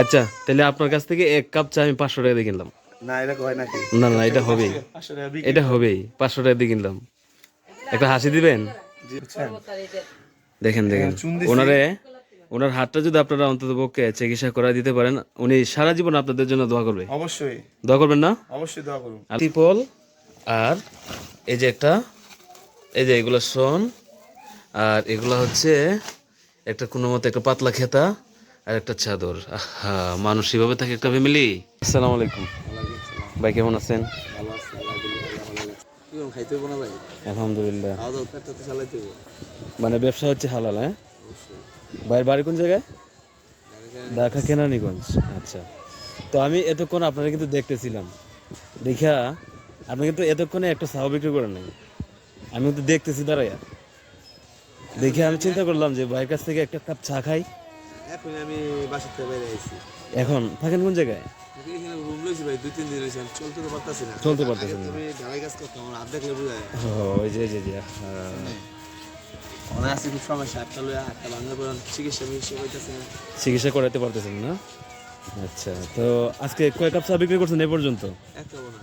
আচ্ছা তাহলে আপনার কাছ থেকে এক কাপ চা আমি পাঁচশো টাকা দিয়ে কিনলাম। না এটা হয় নাকি? না না এটা হবেই। এটা হবেই পাঁচশো টাকা দিয়ে কিনলাম। একটা হাসি দিবেন? দেখেন দেখেন। ওনারে ওনার হাতটা যদি আপনারা অন্তত পক্ষে চিকিৎসা করা দিতে পারেন উনি সারা জীবন আপনাদের জন্য দোয়া করবে। অবশ্যই। দোয়া করবেন না? অবশ্যই দোয়া করুন। আর ত্রিপল আর এই যে একটা এই যে এগুলো শোন আর এগুলো হচ্ছে একটা কোনো মতো একটা পাতলা খেতা। আর একটা চাদর। আহা, মানুষ এভাবে থাকে একটা ফ্যামিলি আসসালামু আলাইকুম। ভাই, কেমন আছেন? আলহামদুলিল্লাহ। মানে ব্যবসা হচ্ছে হালাল হ্যাঁ? ভাইয়ের বাড়ি কোন জায়গায়? ঢাকা কেনানীগঞ্জ আচ্ছা। তো আমি এতক্ষণ আপনারা কিন্তু দেখতেছিলাম। দেখা আপনি কিন্তু এতক্ষণে একটা সাহা বিক্রি করেন নাই। আমি কিন্তু দেখতেছি, দাঁড়াইয়া। দেখে আমি চিন্তা করলাম যে ভাইয়ের কাছ থেকে একটা কাপ চা খাই। এখন আমি বাসা থেকে বাইরে আইছি। এখন? থাকেন কোন জায়গায়? রুম লইছি ভাই দুই তিন দিন চলতে তো পারতাছি না। চলতে না। তুমি ঢালাই কাজ করতাম আমার হাত দেখলে বুঝায় ওই যে এই যে যে, আহ, আছে খুব সমস্যা একটা লইয়া একটা ভাঙা পড়ান চিকিৎসা মিকিৎসা করতেছে না। চিকিৎসা করাতে পারতেছেন না? আচ্ছা তো আজকে কয় কাপ চা বিক্রি করছেন এ পর্যন্ত? এক খাব না।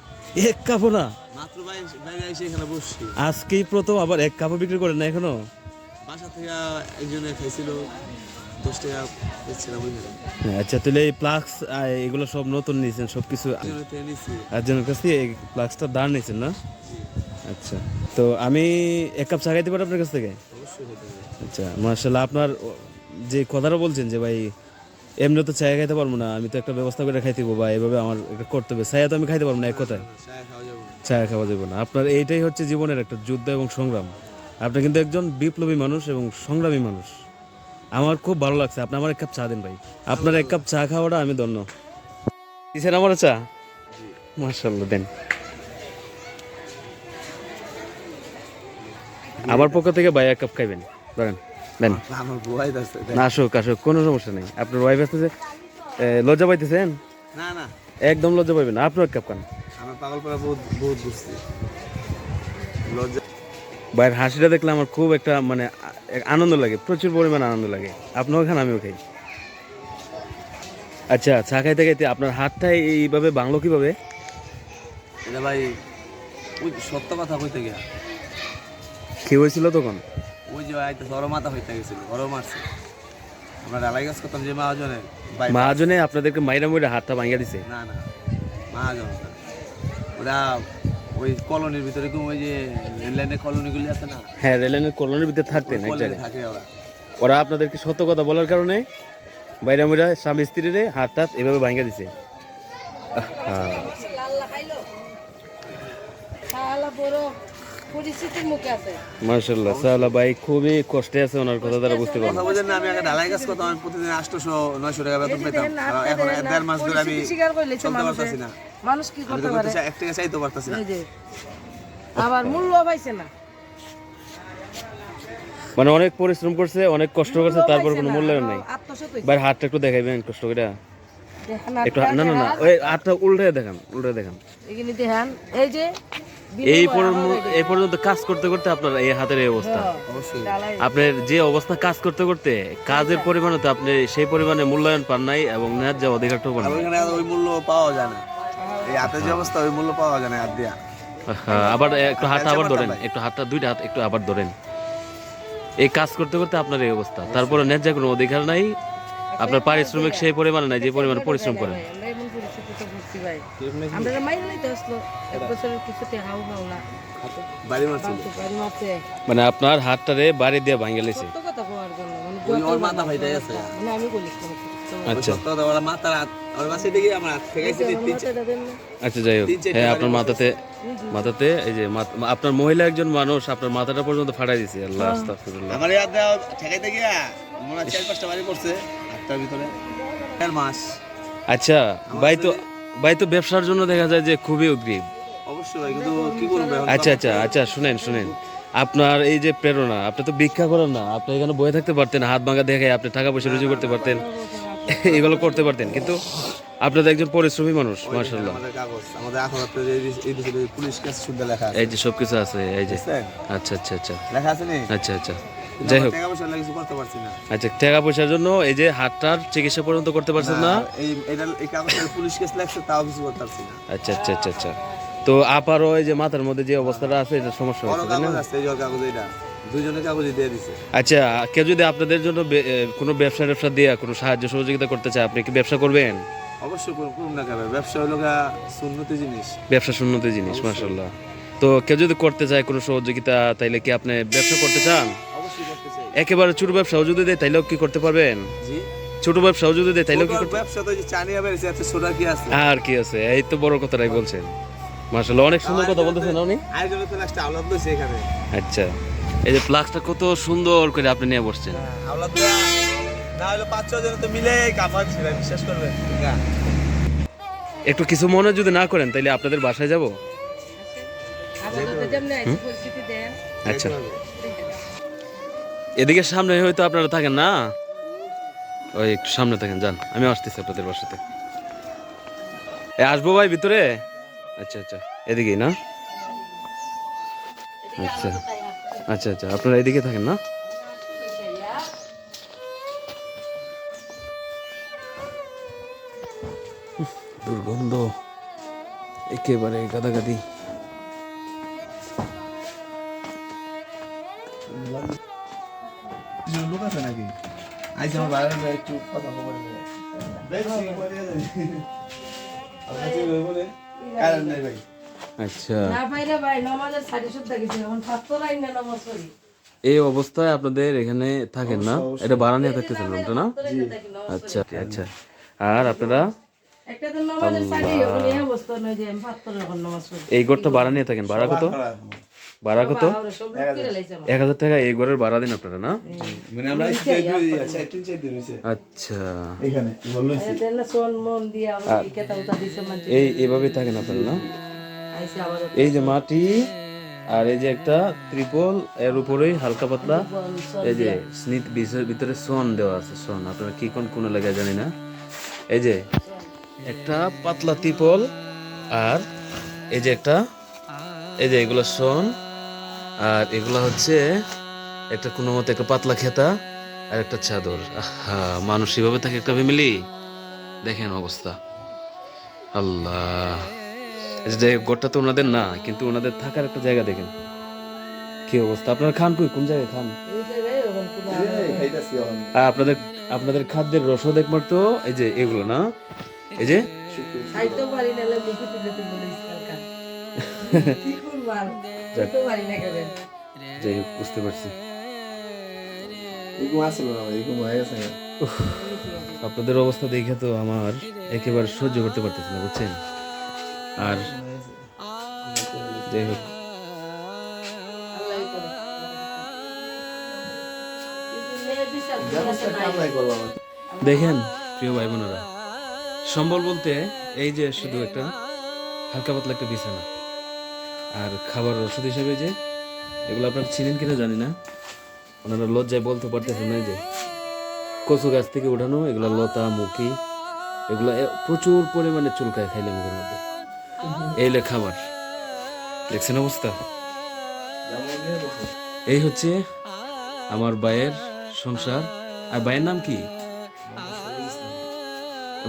এক কাপও না? মাত্র বাইরে এসে এখানে বসছি। আজকেই প্রথম আবার এক কাপও বিক্রি করেন না এখনও? বাসা থেকে একজনে খাইছিল দশ টাকা আচ্ছা তাহলে এই প্লাক্স এগুলো সব নতুন নিয়েছেন সব কিছু একজনের কাছ থেকে এই প্লাক্সটা দাঁড় নিয়েছেন না? আচ্ছা তো আমি এক কাপ চা খাইতে পারি আপনার কাছ থেকে? আচ্ছা মার্শাল্লাহ আপনার যে কথাটা বলছেন যে ভাই এমনি তো চা খাইতে পারব না আমি তো একটা ব্যবস্থা করে খাইতে বা এভাবে আমার একটা করতে হবে ছায়া তো আমি খাইতে পারব না এক কথায়। চায় খাওয়া যাবে না। আপনার এইটাই হচ্ছে জীবনের একটা যুদ্ধ এবং সংগ্রাম। আপনি কিন্তু একজন বিপ্লবী মানুষ এবং সংগ্রামী মানুষ। আমার খুব ভালো লাগছে। আপনি আমার এক কাপ চা দিন ভাই। আপনার এক কাপ চা খাওয়াটা আমি ধন্য। কিসের আমার চা? মার্শাল্লাহ দেন। আমার পক্ষ থেকে ভাই এক কাপ খাইবেন। ধরেন দেন। না আসুক আসুক কোনো সমস্যা নেই। আপনার ওয়াইফ আসতেছে লজ্জা পাইতেছেন? না না। একদম লজ্জা পাইবেন আপনার এক কাপ খান। আমার পাগল পাড়া বহুত বহুত বুঝছি। লজ্জা ভাইয়ের হাসিটা দেখলে আমার খুব একটা মানে আনন্দ লাগে প্রচুর পরিমাণ আনন্দ লাগে। আপনিও খান আমিও খাই। আচ্ছা চা খাইতে খাইতে আপনার হাতটা এইভাবে বাংলো কীভাবে? এটা ভাই ওই সত্য কথা কইতে গিয়া। কি হয়েছিল তখন? ওই যে আইতে ওর মাথা হইতে গেছিল মারছে। আমরা ডালাই গাছ করতাম যে মহাজনে ভাই মহাজনে আপনাদেরকে মাইরা মাইরা হাতটা ভাঙিয়ে দিছে? না না মহাজন ওরা ওই কলোনির ভিতরে কি ওই যে রেল লাইনের কলোনিগুলি আছে না? হ্যাঁ রেলেনের কলোনির ভিতরে থাকতেন এক জায়গায় থাকে ওরা। ওরা আপনাদেরকে সত্য কথা বলার কারণে বাইরা স্বামী স্ত্রীরে হাত টাত এভাবে দিছে। মার্শাল্লাহ সালা ভাই খুবই কষ্টে আছে ওনার কথা দ্বারা বুঝতে পারলাম কথা বুঝেন না আমি আগে ডালাই গাছ করতাম আমি প্রতিদিন আটশোশো নয়শো টাকা বেতন পেতাম। এখন দেড় মাস ধরে আমি পরিস্থিতি স্বীকার করে লেছে চলতে মানুষে না। মানুষ কি করতে পারে? এক টাকা চাইতে পারতাছি না। এই যে আবার মূল্য পাইছে না। মানে অনেক পরিশ্রম করছে অনেক কষ্ট করছে তারপর কোনো মূল্যায়ন নাই। ভাই হাতটা একটু দেখাইবেন কষ্ট করে দেখেন একটু না না না ওই হাতটা উল্টে দেখান উল্টে দেখান। এখানে দেখেন এই যে এই পর্যন্ত এই পর্যন্ত কাজ করতে করতে আপনার এই হাতের এই অবস্থা। অবশ্যই। ডালাই আপনার যে অবস্থা কাজ করতে করতে কাজের পরিমাণে তো আপনি সেই পরিমাণে মূল্যায়ন পান নাই এবং ন্যায্য অধিকারটাও পান ওই মূল্য পাওয়া যায় না। এই হাতের যে অবস্থা ওই মূল্য পাওয়া যায় না হাত দিয়া। হ্যাঁ, আবার একটু হাতটা আবার ধরেন একটু হাতটা দুইটা হাত একটু আবার ধরেন। এই কাজ করতে করতে আপনার এই অবস্থা। তারপরে ন্যায্য কোনো অধিকার নাই। আপনার পারিশ্রমিক সেই পরিমাণে নাই যে পরিমাণে পরিশ্রম করেন। মানে আপনার হাতটারে বাড়ি দিয়ে ভাঙে লেছে মানে মানে আচ্ছা আচ্ছা যাই হোক। হ্যাঁ আপনার মাথাতে মাথাতে এই যে আপনার মহিলা একজন মানুষ আপনার মাথাটা পর্যন্ত ফাটাই দিছে আল্লাহ আস্তাগফিরুল্লাহ। আমার ঠেকাইতে গিয়া মনে চার পাঁচটা বাড়ি পড়ছে ভিতরে। চার মাস। আচ্ছা ভাই তো ভাই তো ব্যবসার জন্য দেখা যায় যে খুবই উদ্গ্রীব। অবশ্যই কিন্তু কি করব আচ্ছা আচ্ছা আচ্ছা শুনেন শুনেন। আপনার এই যে প্রেরণা আপনি তো ভিক্ষা করেন না। আপনি এখানে বয়ে থাকতে পারতেন হাত ভাঙা দেখে আপনি টাকা পয়সা রুজি করতে পারতেন। এগুলো করতে পারতেন। কিন্তু আপনি তো একজন পরিশ্রমী মানুষ মার্শাল্লাহ আমাদের আমাদের আখরাতে যে এই- কেস শুদ্ধ লেখা আছে। এই যে যে? আচ্ছা আচ্ছা আচ্ছা। লেখা আছে নি? আচ্ছা আচ্ছা। যাই হোক। কিছু আচ্ছা টাকা পয়সার জন্য এই যে হাতটার চিকিৎসা পর্যন্ত করতে পারছেন না? পুলিশ কেস লাগছে তাও কিছু করতে পারছি না। আচ্ছা আচ্ছা আচ্ছা আচ্ছা। তো আপারও এই যে মাথার মধ্যে যে অবস্থাটা আছে এটা সমস্যা হচ্ছে তাই না? কাগজ কাগজই দিয়ে দিছে। আচ্ছা কেউ যদি আপনাদের জন্য কোনো ব্যবসা ব্যবসা দিয়ে কোনো সাহায্য সহযোগিতা করতে চায় আপনি কি ব্যবসা করবেন? অবশ্যই করুন না কেন? ব্যবসা হলো সুন্নতি জিনিস। ব্যবসা শূন্যতে জিনিস মাশাল্লাহ তো কেউ যদি করতে চায় কোনো সহযোগিতা তাইলে কি আপনি ব্যবসা করতে চান? অবশ্যই করতে চাই। একেবারে ছোট ব্যবসাও যদি দেয় তাইলেও কি করতে পারবেন? জি। ছোট ব্যবসাও যদি দেয় তাইলেও কি ব্যবসা তো চানিয়া বেড়েছে এত সোডা কি আছে? আর কি আছে? এই তো বড় কথাটাই বলছেন। মাশাল্লাহ অনেক সুন্দর কথা বলতেছেন আপনি। আয়োজনে তো আওলাদ লইছে এখানে। আচ্ছা। এই যে প্লাক্সটা কত সুন্দর করে আপনি নিয়ে বসছেন। না হলো পাঁচ ছ তো মিলে কামাচ্ছি ভাই বিশ্বাস করবেন? একটু কিছু মনে যদি না করেন তাহলে আপনাদের বাসায় যাব? আচ্ছা। এদিকে সামনে হয়তো আপনারা থাকেন না? ওই একটু সামনে থাকেন যান। আমি আসতেছি আপনাদের বাসাতে। এ আসব ভাই ভিতরে? আচ্ছা আচ্ছা। এদিকেই না? আচ্ছা। আচ্ছা আচ্ছা আপনারা এদিকে থাকেন না? দুর্গন্ধ। একেবারে গাদাগাদি। লোক আছে নাকি? আজ আমার বাইরে একটু কথা খবর কারণ নাই ভাই। আচ্ছা। না পাইলে ভাই নমাজের সাড়ে সুদ্ধা গেছে এখন ফাত্তর আইন না নমাজ পড়ি। এই অবস্থায় আপনাদের এখানে থাকেন না এটা বাড়া নিয়ে থাকতেছেন রুমটা না? আচ্ছা আচ্ছা। আর আপনারা? একটা তো নমাজের সাড়ে এখন এই ঘরটা ভাড়া নিয়ে থাকেন। ভাড়া কত? ভাড়া কত এক হাজার। টাকা এই ঘরের ভাড়া দিন আপনারা না? মানে আচ্ছা। এখানে বলল দেন না সোন দিয়ে আমার এই এভাবে থাকেন আপনারা না? এই যে মাটি আর এই যে একটা ত্রিপল এর উপরেই হালকা পাতলা। এই যে স্নিত ভিতরে সন দেওয়া আছে সন আপনারা কি কোন কোন এলাকায় জানি না। এই যে একটা পাতলা ত্রিপল আর এই যে একটা এই যে এগুলো সন আর এগুলো হচ্ছে একটা কোনো মতে একটা পাতলা খেতা আর একটা চাদর। আহা মানুষ এভাবে থাকে একটা ফ্যামিলি দেখেন অবস্থা। আল্লাহ। যে গোটা তো ওনাদের না কিন্তু ওনাদের থাকার একটা জায়গা দেখেন। কি অবস্থা? আপনারা খান কই? কোন জায়গায় খান? আপনাদের আপনাদের খাদ্যের রসদ একমাত্র এই যে এগুলো না? এই যে? যাই হোক বুঝতে পারছি। আপনাদের অবস্থা দেখে তো আমার একেবারে সহ্য করতে পারতেছি না বুঝছেন? আর দেখেন প্রিয় ভাই বোনেরা সম্বল বলতে এই যে শুধু একটা হালকা পাতলা একটা বিছানা। আর খাবার ওষুধ হিসেবে যে এগুলো আপনারা চিনেন কিনা জানি না। ওনারা লজ্জায় বলতে পারতেছেন না যে কচু গাছ থেকে উঠানো এগুলো লতা, মুখি, এগুলো প্রচুর পরিমাণে চুলকায় খাইলে মুখের মধ্যে। এইলে খাবার দেখছেন অবস্থা? এই হচ্ছে আমার ভাইয়ের সংসার। আর ভাইয়ের নাম কি?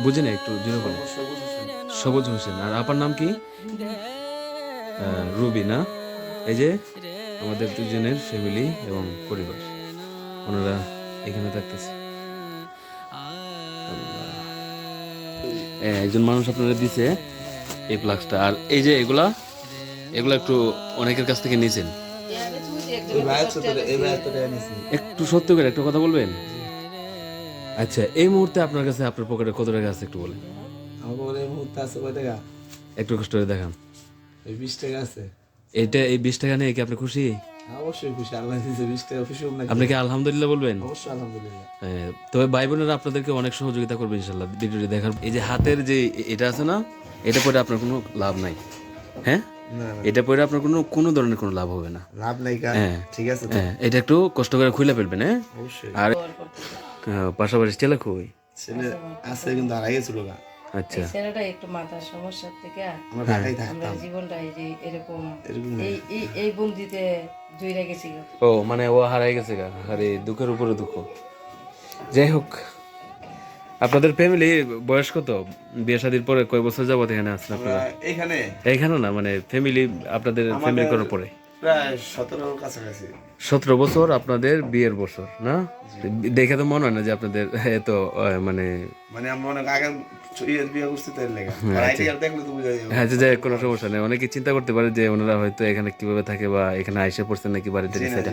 বুঝে না, একটু জোরে বলে সবুজ হোসেন। আর আপার নাম কি? রুবি, না? এই যে আমাদের দুজনের ফ্যামিলি এবং পরিবার। ওনারা এখানে থাকতেছে। একজন মানুষ আপনারা দিছে। এই প্লাক্সটা আর এই যে এগুলা এগুলা একটু অনেকের কাছ থেকে নিয়েছেন একটু সত্য করে একটু কথা বলবেন? আচ্ছা এই মুহূর্তে আপনার কাছে আপনার পকেটে কত টাকা আছে একটু বলেন। আমার এই মুহূর্তে আছে কয় টাকা? একটু কষ্ট করে দেখান। এই বিশ টাকা আছে। এটা এই বিশ টাকা নিয়ে কি আপনি খুশি? অবশ্যই খুশি আল্লাহ দিয়েছে বিশ টাকা খুশি হোক না আপনি কি আলহামদুলিল্লাহ বলবেন? অবশ্যই আলহামদুলিল্লাহ। হ্যাঁ, তবে ভাই বোনেরা আপনাদেরকে অনেক সহযোগিতা করবে ইনশাল্লাহ ভিডিওটি দেখার। এই যে হাতের যে এটা আছে না এটা পরে আপনার কোনো লাভ নাই। হ্যাঁ? এটা পরে আপনার কোনো কোনো ধরনের কোনো লাভ হবে না। লাভ নাই হ্যাঁ। ঠিক আছে হ্যাঁ এটা একটু কষ্ট করে খুলে ফেলবেন হ্যাঁ? অবশ্যই। আর পাশাপাশি ছেলে ছেলে আছে কিন্তু আচ্ছা। ছেলেটা একটু মাথার সমস্যার থেকে আমরা জীবনটা এই যে এরকম এরকম এই বন্দিতে। ও মানে ও হারাই গেছে গা। আরে দুঃখের উপরে দুঃখ। যাই হোক আপনাদের ফ্যামিলি বয়স কত? বিয়ে শাদির পরে কয় বছর যাবত এখানে আছেন আপনারা? এখানে। এইখানে না মানে ফ্যামিলি আপনাদের ফ্যামিলি করার পরে। প্রায় সতেরোর কাছাকাছি। সতেরো বছর আপনাদের বিয়ের বছর না? দেখে তো মনে হয় না যে আপনাদের এত মানে মানে আমরা অনেক আগে আর হ্যাঁ যে যাই হোক, কোনো সমস্যা নেই। অনেকে চিন্তা করতে পারে যে ওনারা হয়তো এখানে কীভাবে থাকে বা এখানে আইসে পড়ছেন নাকি বাড়িতে সেটা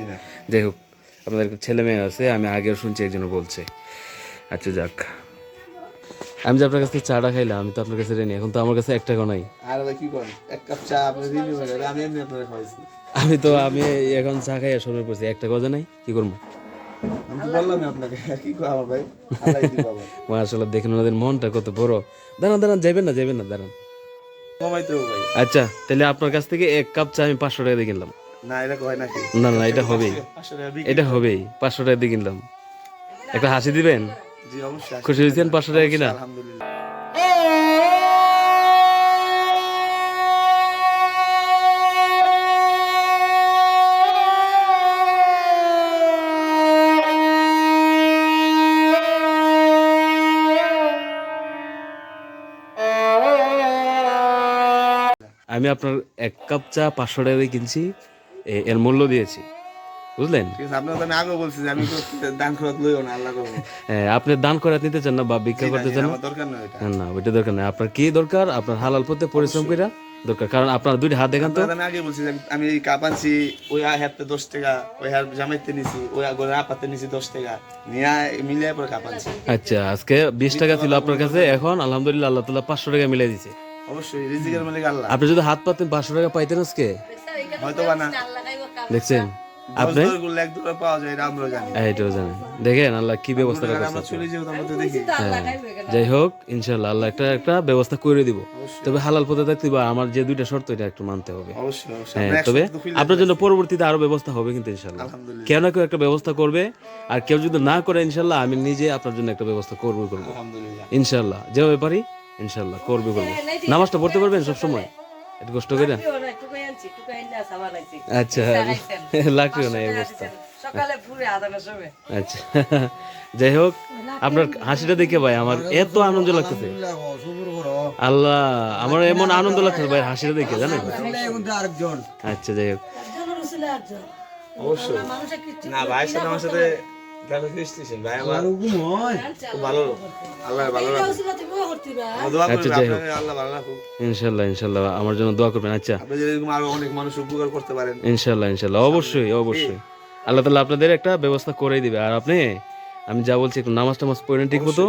যাই হোক আপনাদের ছেলে মেয়ে আছে আমি আগেও শুনছি একজন বলছে। আচ্ছা যাক। আমি যে আপনার কাছ চাটা খাইলাম আমি তো আপনার কাছে রেনি এখন তো আমার কাছে এক টাকা নাই। আর ভাই কি করেন? এক কাপ চা আপনি রিনিউ হয়ে গেলে আমি এমনি আপনার খাওয়াইছি। আমি তো আমি এখন চা খাই সময় পড়ছি একটা গজা নাই কি করব? দেখেন ওনাদের মনটা কত বড়। দাঁড়ান দাঁড়ান যাবেন না যাবেন না দাঁড়ান। আচ্ছা তাহলে আপনার কাছ থেকে এক কাপ চা আমি পাঁচশো টাকা দিয়ে কিনলাম। না না না এটা হবেই। পাঁচশো টাকা বিক্রি। এটা হবেই পাঁচশো টাকা দিয়ে কিনলাম। একটা হাসি দিবেন? খুশি হয়েছেন পাঁচশো টাকা কিনা? আলহামদুলিল্লাহ। আমি আপনার এক কাপ চা পাঁচশো টাকা কিনছি এর মূল্য দিয়েছি। বুঝলেন? ঠিক আছে আপনাকে তো আমি আগেও বলছি যে আমি দান খরচ লইও না আল্লাহ হ্যাঁ, আপনি দান করে নিতে চান না বা ভিক্ষা করতে চান? না ওইটা দরকার নেই আপনার কি দরকার? আপনার হালাল পথে পরিশ্রম করে দরকার। কারণ আপনার দুইটা হাত দেখান তো। আমি আগে বলছি আমি- কাপ আনছি ওই হাতে দশ টাকা ওই হাত জামাইতে নিছি ওই আপাতে নিছি দশ টাকা। নিয়ে মিলিয়ে পরে কাপ আনছি। আচ্ছা আজকে বিশ টাকা ছিল আপনার কাছে এখন আলহামদুলিল্লাহ আল্লাহ তালা পাঁচশো টাকা মিলাই দিছে অবশ্যই রিজিকের মালিক আল্লাহ। আপনি যদি হাত পাতেন পাঁচশো টাকা পাইতেন আজকে? হয়তো বা না। দেখছেন? আপনি? গুলো এক দুটো পাওয়া যায় এটা জানি। এইটাও জানেন দেখেন আল্লাহ কি ব্যবস্থা আমরা করছে চলে যেহেতু আমরা তো দেখি। যাই হোক ইনশাল্লাহ আল্লাহ একটা একটা ব্যবস্থা করে দিব। তবে হালাল পথে থাকতে বা আমার যে দুইটা শর্ত এটা একটু মানতে হবে। হ্যাঁ তবে আপনার জন্য পরবর্তীতে আরও ব্যবস্থা হবে কিন্তু ইনশাল্লাহ কেউ না কেউ একটা ব্যবস্থা করবে আর কেউ যদি না করে ইনশাল্লাহ আমি নিজে আপনার জন্য একটা ব্যবস্থা করব করব। ইনশাল্লাহ যেভাবে পারি ইনশাল্লাহ করবে করব। নামাজটা পড়তে পারবেন সব সময় একটু কষ্ট করে? আচ্ছা লাগবেও না এই অবস্থা। আচ্ছা যাই হোক আপনার হাসিটা দেখে ভাই আমার এত আনন্দ লাগতেছে। আল্লাহ আমার এমন আনন্দ লাগতেছে ভাই হাসিটা দেখে জানেন? আচ্ছা যাই হোক। অবশ্যই। না ভাইয়ের সাথে আমার সাথে ভাই আমার ভালো আল্লাহ ভালো আচ্ছা, আল্লাহ ইনশাল্লাহ ইনশাল্লাহ আমার জন্য দোয়া করবেন আচ্ছা। আপনি যদি আরও অনেক মানুষ উপকার করতে পারেন। ইনশাল্লাহ ইনশাল্লাহ অবশ্যই অবশ্যই। আল্লাহ তালা আপনাদের একটা ব্যবস্থা করে দিবে। আর আপনি আমি যা বলছি একটু নামাজ টামাজ পড়েন ঠিক মতো।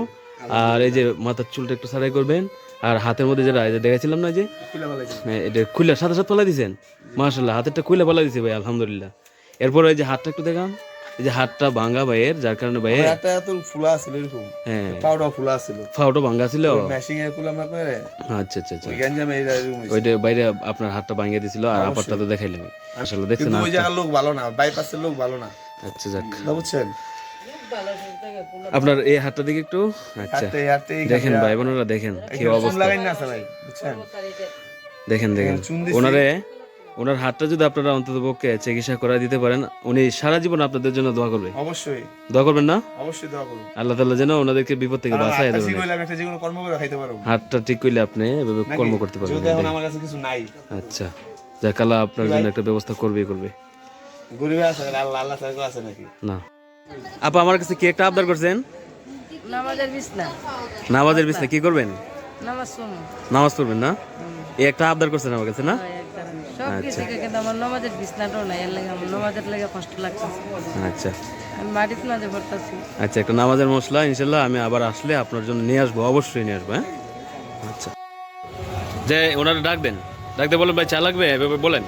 আর এই যে মাথার চুলটা একটু সারাই করবেন। আর হাতের মধ্যে যেটা দেখাইছিলাম না যে? হ্যাঁ, এটা খুলে সাথে সাথে পালা দিয়েছেন মাশাল্লাহ হাতেরটা খুলে পালা দিছে ভাই আলহামদুলিল্লাহ। এরপর এই যে হাতটা একটু দেখান। এই যে হাতটা ভাঙা ভাইয়ের যার কারণে ভাইয়ের একটা এত ফুলা ছিল এরকম। হ্যাঁ। পাউডার ফুলা ছিল ভাঙা ছিল? ম্যাশিং এর ফুলা আমরা করে আচ্ছা আচ্ছা আচ্ছা। ওই গঞ্জামে এই এরকম ওইটা বাইরে আপনার হাতটা ভাঙিয়ে দিছিল আর আপারটা তো দেখাইলাম। আসলে দেখছেন কিন্তু ওই জায়গার লোক ভালো না বাইপাসের লোক ভালো না। আচ্ছা যাক। বুঝছেন আপনার এই হাতটা দিকে একটু? আচ্ছা। দেখেন ভাই বোনেরা দেখেন কি অবস্থা। না দেখেন দেখেন। ওনারে ওনার হাতটা যদি আপনারা অন্তত পক্ষে চিকিৎসা করা দিতে পারেন উনি সারা জীবন আপনাদের জন্য দোয়া করবে। অবশ্যই। দোয়া করবেন না? অবশ্যই দোয়া করুন আল্লাহ তাআলা যেন ওনাদেরকে বিপদ থেকে বাঁচায় হাতটা দেবেন। একটা যে কোনো কর্ম করে খাইতে পারব। হাতটা ঠিক করলে আপনি এভাবে কর্ম করতে পারবেন যেহেতু এখন আমার কাছে কিছু নাই। আচ্ছা। যাক আল্লাহ আপনার জন্য একটা ব্যবস্থা করবেই করবে। গরিবে আছে আল্লাহ আল্লাহ সার্কেল আছে নাকি? না। আপা আমার কাছে কি একটা আবদার করছেন? নামাজের বিছনা। নামাজের বিছনা কি করবেন? নামাজ শুনো নামাজ পড়বেন না? এই একটা আবদার করছেন আমার কাছে না? সব কিছু কিন্তু আমার নামাজের বিছনাটাও নাই এর লাগে আমার নামাজের লেগে কষ্ট লাগছে আচ্ছা। আমি মাটিতে মাঝে পড়তেছি। আচ্ছা একটা নামাজের মশলা ইনশাল্লাহ আমি আবার আসলে আপনার জন্য নিয়ে আসব অবশ্যই নিয়ে আসব হ্যাঁ? আচ্ছা। যে ওনারা ডাক দেন। ডাকতে বলেন ভাই চা লাগবে? এভাবে বলেন।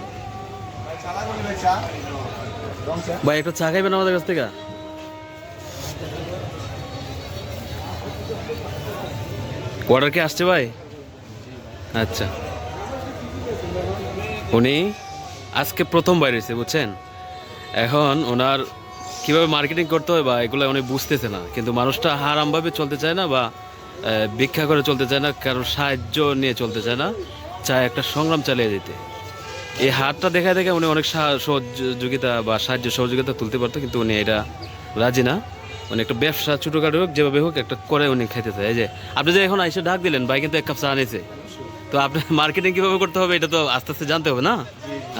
ভাই একটা চা খাইবেন আমাদের কাছ থেকে? অর্ডার কি আসছে ভাই? আচ্ছা। উনি আজকে প্রথম বাইরে এসেছে বুঝছেন? এখন ওনার কীভাবে মার্কেটিং করতে হয় বা এগুলো উনি বুঝতেছে না, কিন্তু মানুষটা হারামভাবে চলতে চায় না বা ভিক্ষা করে চলতে চায় না কারণ সাহায্য নিয়ে চলতে চায় না, চায় একটা সংগ্রাম চালিয়ে যেতে এই হাটটা দেখা দেখে উনি অনেক সাহা- সহযোগিতা বা সাহায্য সহযোগিতা তুলতে পারতো, কিন্তু উনি এটা রাজি না। উনি একটা ব্যবসা ছোটোখাটো হোক, যেভাবে হোক একটা করে উনি খেতে চায়। যে, আপনি যে এখন আইসে ডাক দিলেন, ভাই কিন্তু এক কাপ চা নিয়েছে তো আপনার মার্কেটিং কীভাবে করতে হবে এটা তো আস্তে আস্তে জানতে হবে না?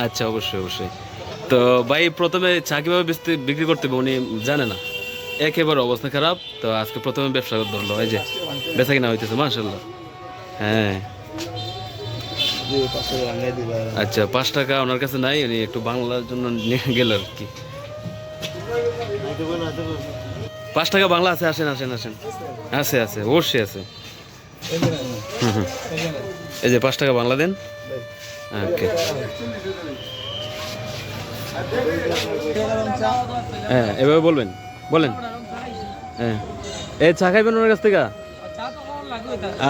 আচ্ছা অবশ্যই অবশ্যই। তো ভাই প্রথমে চা কীভাবে বিক্রি করতে হবে উনি জানে না। একেবারে অবস্থা খারাপ। তো আজকে প্রথমে ব্যবসা ধরলো এই যে বেচা কিনা হইতেছে মার্শাল্লাহ হ্যাঁ। আচ্ছা পাঁচ টাকা ওনার কাছে নাই উনি একটু বাংলার জন্য নিয়ে গেল আর কি। পাঁচ টাকা বাংলা আছে আসেন আসেন আসেন। আছে আছে অবশ্যই আছে। হুম, হুম। এই যে পাঁচ টাকা বাংলা দেন? হ্যাঁ এভাবে বলবেন। বলেন। হ্যাঁ। এই চা খাইবেন ওনার কাছ থেকে?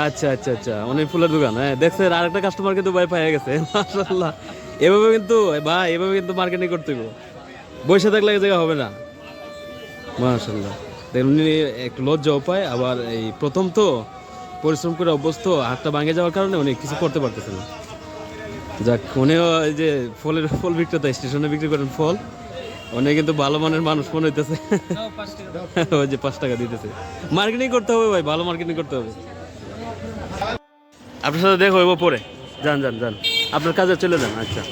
আচ্ছা আচ্ছা আচ্ছা। উনি ফুলের দোকান। হ্যাঁ দেখছেন, আরেকটা কাস্টমার কিন্তু ভাই পেয়ে গেছে। মাশাআল্লাহ। এভাবে কিন্তু ভাই, এভাবে কিন্তু মার্কেটিং করতে হবে বসে থাকলে জায়গা হবে না। মাশাআল্লাহ। দেখুন একটু লজ্জাও পায় আবার এই প্রথম তো পরিশ্রম করে অভ্যস্ত হাতটা ভাঙে যাওয়ার কারণে উনি কিছু করতে পারতেছে না। যাক উনিও এই যে ফলের ফল বিক্রেতা স্টেশনে বিক্রি করেন ফল। উনি কিন্তু ভালো মানের মানুষ মনে হইতেছে। ওই যে পাঁচ টাকা দিতেছে। মার্কেটিং করতে হবে ভাই ভালো মার্কেটিং করতে হবে। আপনার সাথে দেখা হইব পরে। যান যান যান। আপনার কাজে চলে যান আচ্ছা।